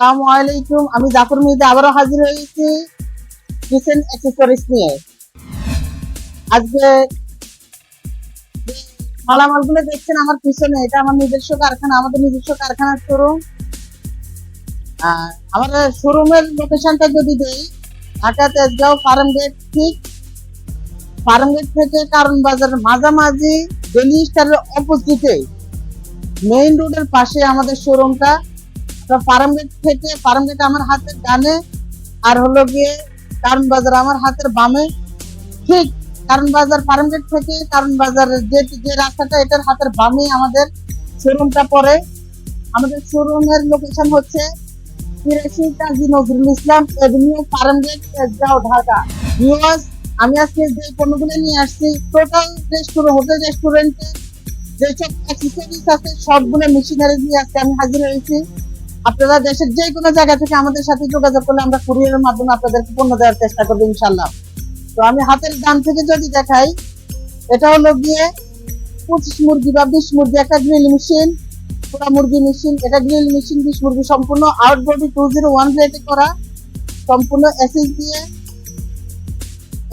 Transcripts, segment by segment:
আসসালামু আলাইকুম। আমি জাফর আবারও হাজির হয়েছি কিচেন অ্যাক্সেসরিজ নিয়ে। আজকে মালামালগুলো দেখছেন আমার পিছনে, এটা আমার নিজস্ব কারখানা, আমাদের নিজস্ব কারখানার শোরুম আমার শোরুমের লোকেশনটা যদি দেই, ঢাকা, তেজগাঁও ফার্ম গেট ঠিক। ফার্ম গেট থেকে কারণ বাজার মাঝামাঝি ডেলি স্টারের অপোজিটে মেইন রোডের পাশে আমাদের শোরুমটা ফার্ম গেট থেকে ফার্ম গেট আমার হাতের ডানে, আর হলো গিয়ে কারণ বাজার আমার হাতের বামে। ঠিক, কারণ বাজার ফার্ম গেট থেকে কারণ বাজারের যে যে রাস্তাটা, এটার হাতের বামে আমাদের শোরুমটা পড়ে। আমাদের শোরুমের লোকেশন হচ্ছে তিরাশি Kazi Nazrul Islam avenue farm gate Tejgaon, Dhaka. Viewers আমি আজকে যে পণ্যগুলো নিয়ে আসছি টোটাল রেস্টুরেন্ট হোটেল রেস্টুরেন্টে যেসব অ্যাক্সেসরিজ আছে, সবগুলো মেশিনারি নিয়ে আজকে আমি হাজির হয়েছি। আপনারা দেশের যে কোনো জায়গা থেকে আমাদের সাথে যোগাযোগ করলে আমরা কুরিয়ারের মাধ্যমে আপনাদেরকে পণ্য দেওয়ার চেষ্টা করব ইনশাল্লাহ তো আমি হাতের ডান থেকে যদি দেখাই, এটা হলো গিয়ে পঁচিশ মুরগি বা বিশ মুরগি, একটা গ্রিল মেশিন, পোড়া মুরগি মেশিন, এটা গ্রিল মেশিন, বিশ মুরগি সম্পূর্ণ out body two zero one রেটে করা, সম্পূর্ণ এসএস দিয়ে।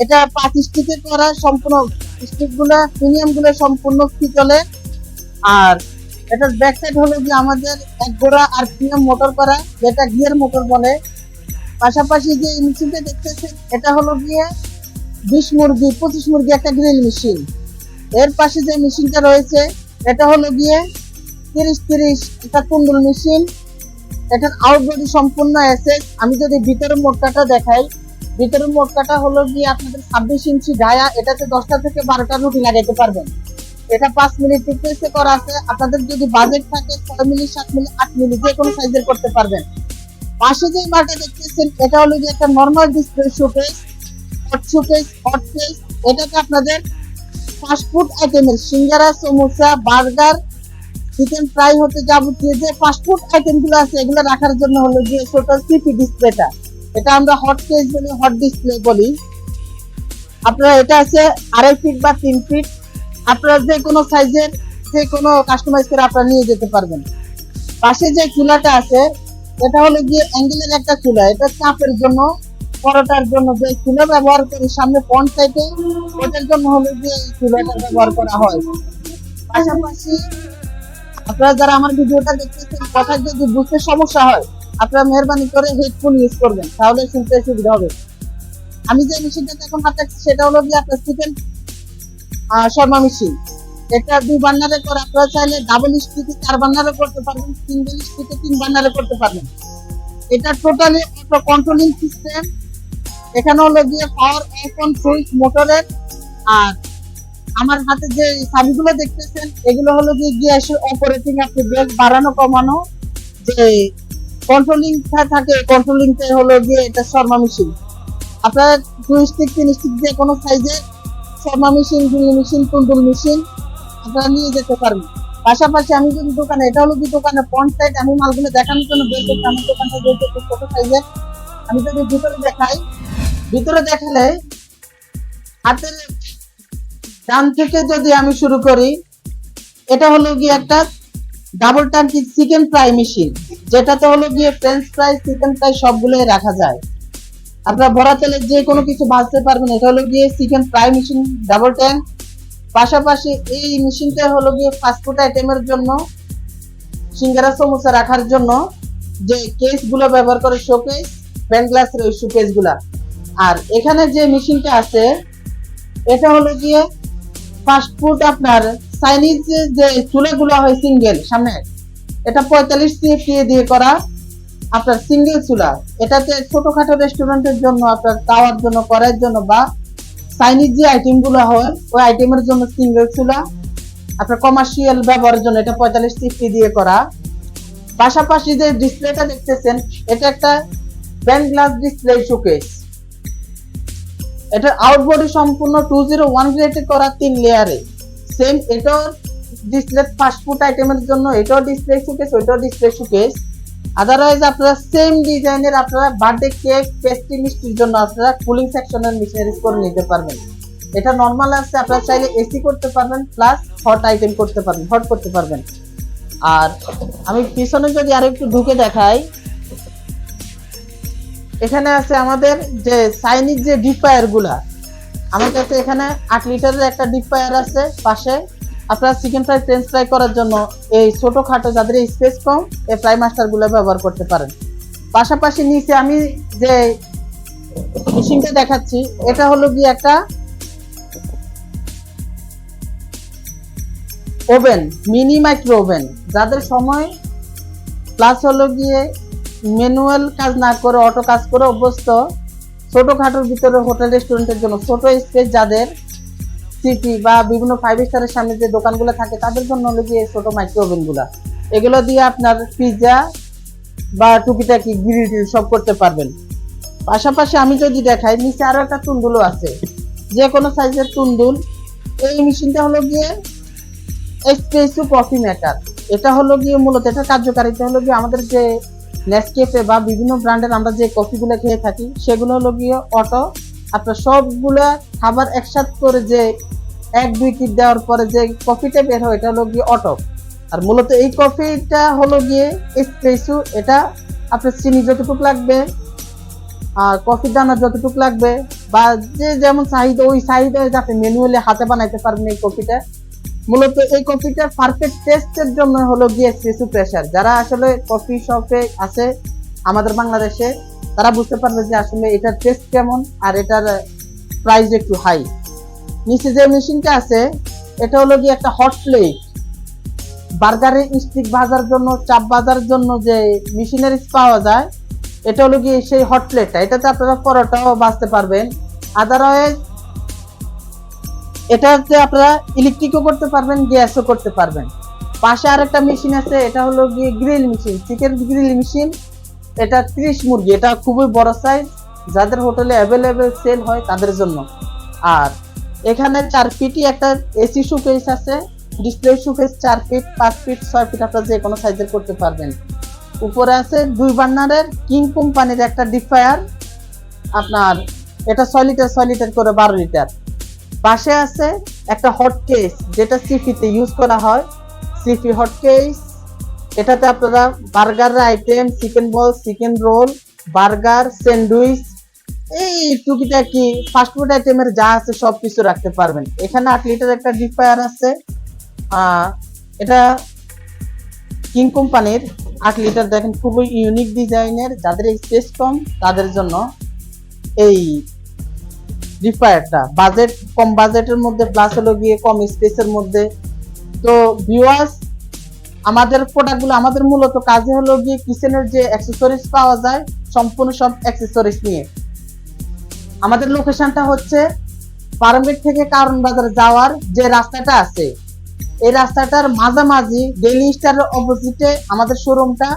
এটা পাঁচ স্টিকে করা, সম্পূর্ণ স্টিকগুলো প্রিমিয়ামগুলো সম্পূর্ণ পিতলে আর এটার ব্যাক সাইড হলো যে আমাদের এক গোড়া আর প্রিমিয়াম মোটর করা, যেটা গিয়ার মোটর বলে। পাশাপাশি যে মেশিনটা দেখতেছেন, এটা হলো গিয়ে বিশ মুরগি, পঁচিশ মুরগি একটা গ্রিল মেশিন এর পাশে যে মেশিনটা রয়েছে, এটা হলো গিয়ে তিরিশ তিরিশ একটা কুন্ডুল মেশিন এটার আউটবডি সম্পূর্ণ এসে আমি যদি ভিতরের মোটকাটা দেখাই, ভিতরের মোটকাটা হলো গিয়ে আপনাদের ছাব্বিশ ইঞ্চি গায়া, এটাতে দশটা থেকে বারোটা রুটি লাগাইতে পারবেন। এটা পাঁচ মিনিট টিকতেছে করা আছে। আপনাদের যদি বাজেট থাকে, ছয় মিনিট, সাত মিনিট, আট মিনিট, যে কোনো সাইজের করতে পারবেন। পাশে যে মালটা দেখতেছেন, এটা হলো যে একটা normal display showcase hot showcase hot case এটাকে আপনাদের ফাস্টফুড আইটেমের singara, samosa, burger chicken fry হতে যাবতীয় যে ফাস্টফুড আইটেমগুলো আছে, এগুলো রাখার জন্য হলো যে ছোট সিপি ডিসপ্লেটা এটা আমরা হট কেস বলি হট ডিসপ্লে বলি। আপনারা এটা আছে আড়াই ফিট বা তিন ফিট আপনারা যে কোনো সাইজের যে কোনো কাস্টমাইজ করে আপনারা নিয়ে যেতে পারবেন। পাশে যে চুলাটা আছে, এটা হলো গিয়ে অ্যাঙ্গেলের একটা চুলা। এটা চাপের জন্য, পরোটার জন্য যে চুলা ব্যবহার করি, সামনে পন সাইডে ওটার জন্য হলো গিয়ে এই চুলাটা ব্যবহার করা হয়। পাশাপাশি আপনারা যারা আমার ভিডিওটা দেখতেছেন, কথা যদি বুঝতে সমস্যা হয়, আপনারা মেহরবানি করে হেডফোন ইউজ করবেন, তাহলে শুনতে সুবিধা হবে। আমি যে মেশিনটা এখন হাতে সেটা হলো যে আপনার চিকেন শর্মা মেশিন এটা দুই বান্নারে করে আপনারা চাইলে ডাবল স্টিকে চার বান্নারে করতে পারবেন সিঙ্গেল স্টিকে তিন বান্নারে করতে পারবেন। এটা টোটালি অটো কন্ট্রোলিং সিস্টেম এখানে হলো গিয়ে পাওয়ার অফ সুইচ মোটরের আর আমার হাতে যে চাবিগুলো দেখতেছেন, এগুলো হলো গিয়ে গ্যাসের অপারেটিং আপনি বেশ বাড়ানো, কমানো। যে কন্ট্রোলিং থাকে কন্ট্রোলিংটা হলো গিয়ে এটা শর্মা মেশিন আপনারা দুই স্টিক তিন স্টিক যে কোনো সাইজের শর্মা মেশিন ড্রিল মেশিন কুন্ডুল মেশিন আপনারা নিয়ে যেতে পারবেন পাশাপাশি আমি যদি দোকানে, এটা হলো কি দোকানে ফ্রন্ট সাইড আমি মালগুলো দেখানোর জন্য বের করছি আমার দোকানটা যেহেতু একটু ছোট সাইজের আমি যদি ভিতরে দেখাই, ভিতরে দেখালে হাতের ডান থেকে যদি আমি শুরু করি, এটা হলো গিয়ে একটা ডাবল টাঙ্কি চিকেন ফ্রাই মেশিন যেটাতে হলো গিয়ে ফ্রেঞ্চ ফ্রাই চিকেন ফ্রাই সবগুলোই রাখা যায়। আপনারা ভরা তেলে যে কোনো কিছু ভাজতে পারবেন, এটা হলো গিয়ে chicken fry machine double tank পাশাপাশি এই মেশিনটা হলো গিয়ে ফাস্টফুড আইটেমের জন্য, সিঙ্গারা সমোসা রাখার জন্য যে কেসগুলো ব্যবহার করে শোকেস ব্যান্ড গ্লাসের ওই শোকেসগুলা আর এখানে যে মেশিনটা আছে, এটা হলো গিয়ে ফাস্টফুড আপনার চাইনিজ যে চুলাগুলো হয় সিঙ্গেল সামনে। এটা পঁয়তাল্লিশ সিএফটি দিয়ে করা। আপনার সিঙ্গেল চুলা। এটাতে ছোটখাটো রেস্টুরেন্টের জন্য, আপনার খাওয়ার জন্য, করার জন্য বা চাইনিজ যে আইটেমগুলো হয়, ওই আইটেমের জন্য সিঙ্গেল চুলা। আপনার কমার্শিয়াল ব্যবহারের জন্য এটা পঁয়তাল্লিশ সিএফটি দিয়ে করা। পাশাপাশি যে ডিসপ্লেটা দেখতেছেন, এটা একটা ব্যান্ড গ্লাস ডিসপ্লে শোকেস এটার আউটবডি সম্পূর্ণ টু জিরো ওয়ান গ্রেডে করা তিন লেয়ারে সেম এটাও ডিসপ্লে ফাস্টফুড আইটেমের জন্য, এটাও ডিসপ্লে শোকেস ওইটাও ডিসপ্লে শোকেস আদারওয়াইজ আপনারা সেম ডিজাইনের আপনারা বার্থডে কেক পেস্ট্রি মিষ্টির জন্য আপনারা কুলিং সেকশনের মেশিনারিজ করে নিতে পারবেন। এটা নর্মাল আছে, আপনারা চাইলে এসি করতে পারবেন প্লাস হট আইটেম করতে পারবেন হট করতে পারবেন। আর আমি পিছনে যদি আরেকটু ঢুকে দেখাই, এখানে আছে আমাদের যে চাইনিজ যে ডিপ ফায়ারগুলা, আমার কাছে এখানে আট লিটারের একটা ডিপ ফায়ার আছে, পাশে আপনারা চিকেন ফ্রাই ফ্রেঞ্চ ফ্রাই করার জন্য এই ছোটখাটো যাদের স্পেস কম, এই ফ্রাই মাস্টারগুলো ব্যবহার করতে পারেন। পাশাপাশি নিচে আমি যে মেশিনটা দেখাচ্ছি, এটা হলো গিয়ে একটা ওভেন মিনি মাইক্রো ওভেন যাদের সময় প্লাস হলো গিয়ে ম্যানুয়াল কাজ না করে অটো কাজ করে অভ্যস্ত, ছোটখাটোর ভিতরে হোটেল রেস্টুরেন্টের জন্য ছোট স্পেস যাদের সিটি বা বিভিন্ন ফাইভ স্টারের সামনে যে দোকানগুলো থাকে, তাদের জন্য হলো এই ছোট মাইক্রো ওভেনগুলা। এগুলো দিয়ে আপনার পিৎজা বা টুকিটাকি গ্রিল টিল সব করতে পারবেন। পাশাপাশি আমি যদি দেখাই, নিচে আরও একটা তুন্দুলও আছে। যে কোনো সাইজের তুন্দুল। এই মেশিনটা হলো গিয়ে এক্সপ্রেসো কফি মেকার এটা হলো গিয়ে মূলত, এটা কার্যকারিতা হলো গিয়ে আমাদের যে নেসকেফে বা বিভিন্ন ব্র্যান্ডের আমরা যে কফিগুলো খেয়ে থাকি, সেগুলো হলো গিয়ে অটো আপনার সবগুলা খাবার একসাথে করে যে এক দুই কিট দেওয়ার পরে যে কফিটা বের হয়, এটা হলো গিয়ে অটো আর মূলত এই কফিটা হলো গিয়ে এসপ্রেসো এটা আপনার চিনি যতটুকু লাগবে, আর কফির দানা যতটুকু লাগবে, বা যে যেমন চাহিদা, ওই চাহিদা যাতে ম্যানুয়ালি হাতে বানাইতে পারবেন এই কফিটা মূলত এই কফিটার পারফেক্ট টেস্টের জন্য হলো গিয়ে এসপ্রেসো প্রেসার যারা আসলে কফি শপে আছে, আমাদের বাংলাদেশে তারা বুঝতে পারবে যে আসলে এটার টেস্ট কেমন আর এটার প্রাইস একটু হাই নিচে যে মেশিনটা আছে, এটা হলো গিয়ে একটা হট প্লেট বার্গারের স্টিক ভাজার জন্য, চাপ ভাজার জন্য যে মেশিনারিজ পাওয়া যায়, এটা হলো গিয়ে সেই হট প্লেটটা এটাতে আপনারা পরোটাও বাঁচতে পারবেন। আদারওয়াইজ এটাতে আপনারা ইলেকট্রিকও করতে পারবেন গ্যাসও করতে পারবেন। পাশে আরেকটা মেশিন আছে, এটা হলো গিয়ে grill machine chicken grill machine এটা ত্রিশ মুরগি, এটা খুবই বড় সাইজ যাদের হোটেলে অ্যাভেলেবেল সেল হয় তাদের জন্য। আর এখানে চার ফিটই একটা এসি সুকেস আছে ডিসপ্লে সুকেস চার ফিট পাঁচ ফিট ছয় ফিট আপনারা যে কোনো সাইজের করতে পারবেন। উপরে আছে দুই বার্নারের কিং কোম্পানির একটা ডিফায়ার আপনার এটা ছয় লিটার ছয় লিটার করে বারো লিটার পাশে আছে একটা হট কেস যেটা সিফিতে ইউজ করা হয়। সিফি হট কেস এটাতে আপনারা বার্গারের item chicken ball chicken roll burger sandwich এই টুকিটাকি ফাস্টফুড আইটেমের যা আছে সব কিছু রাখতে পারবেন। এখানে আট লিটার একটা ডিপায়ার আছে। এটা কিং কোম্পানির আট লিটার দেখেন, খুবই ইউনিক ডিজাইনের যাদের স্পেস কম, তাদের জন্য এই রিফায়ারটা বাজেট কম বাজেটের মধ্যে প্লাস হলো গিয়ে কম স্পেসের মধ্যে। তো ভিউয়ার্স আমাদের প্রোডাক্টগুলো আমাদের মূলত কাজে হলো গিয়ে কিচেনের যে অ্যাক্সেসরিজ পাওয়া যায়, সম্পূর্ণ সব অ্যাক্সেসরিজ নিয়ে। আমাদের লোকেশনটা হচ্ছে ফার্মগেট থেকে কারণ বাজার যাওয়ার যে রাস্তাটা আছে, এই রাস্তাটার মাঝামাঝি ডেলি স্টারের অপোজিটে আমাদের শোরুমটা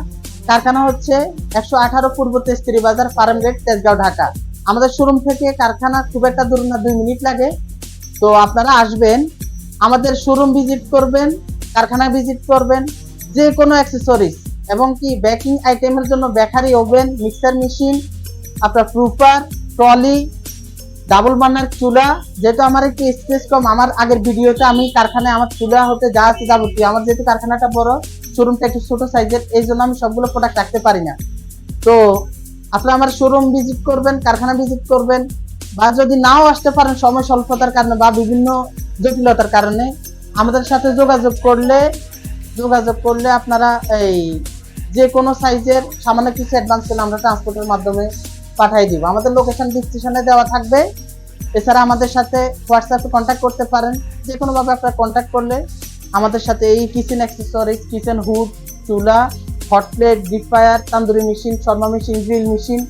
কারখানা হচ্ছে একশো আঠারো পূর্ব তেস্তিরি বাজার ফার্মগেট তেজগাঁও, ঢাকা। আমাদের শোরুম থেকে কারখানা খুব একটা দূর না, দুই মিনিট লাগে। তো আপনারা আসবেন, আমাদের শোরুম ভিজিট করবেন। কারখানা ভিজিট করবেন যে কোনো অ্যাক্সেসরিজ এবং কি বেকিং আইটেমের জন্য বেকারি ওভেন মিক্সার মেশিন আপনার প্রুপার ট্রলি ডাবল বার্নার চুলা, যেহেতু আমার একটু স্পেস কম, আমার আগের ভিডিওতে আমি কারখানায় আমার চুলা হতে যা আছে যাবতীয়, আমার যেহেতু কারখানাটা বড় শোরুমটা একটু ছোট সাইজের এই জন্য আমি সবগুলো প্রোডাক্ট রাখতে পারি না। তো আপনারা আমার শোরুম ভিজিট করবেন, কারখানা ভিজিট করবেন, বা যদি নাও আসতে পারেন সময় স্বল্পতার কারণে বা বিভিন্ন জটিলতার কারণে আমাদের সাথে যোগাযোগ করলে যোগাযোগ করলে আপনারা এই যে কোনো সাইজের সামান্য কিছু অ্যাডভান্স করলে আমরা ট্রান্সপোর্টের মাধ্যমে পাঠিয়ে দিব। আমাদের লোকেশন ডিসক্রিপশনে দেওয়া থাকবে। এছাড়া আমাদের সাথে হোয়াটসঅ্যাপে কন্ট্যাক্ট করতে পারেন। যে কোনোভাবে আপনারা কন্ট্যাক্ট করলে আমাদের সাথে এই কিচেন অ্যাক্সেসরিজ কিচেন হুড চুলা hot plate deep fryer tandoori machine shawarma machine grill machine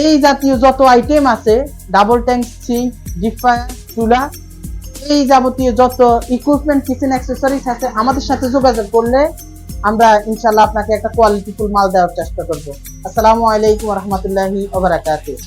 এই জাতীয় যত আইটেম আছে double tank sink deep fryer চুলা এই যাবতীয় যত ইকুইপমেন্ট কিচেন অ্যাক্সেসরিজ আছে, আমাদের সাথে যোগাযোগ করলে আমরা ইনশাল্লাহ আপনাকে একটা কোয়ালিটিফুল মাল দেওয়ার চেষ্টা করব। আসসালামু আলাইকুম রহমতুল্লাহি ওবরাকাতুহ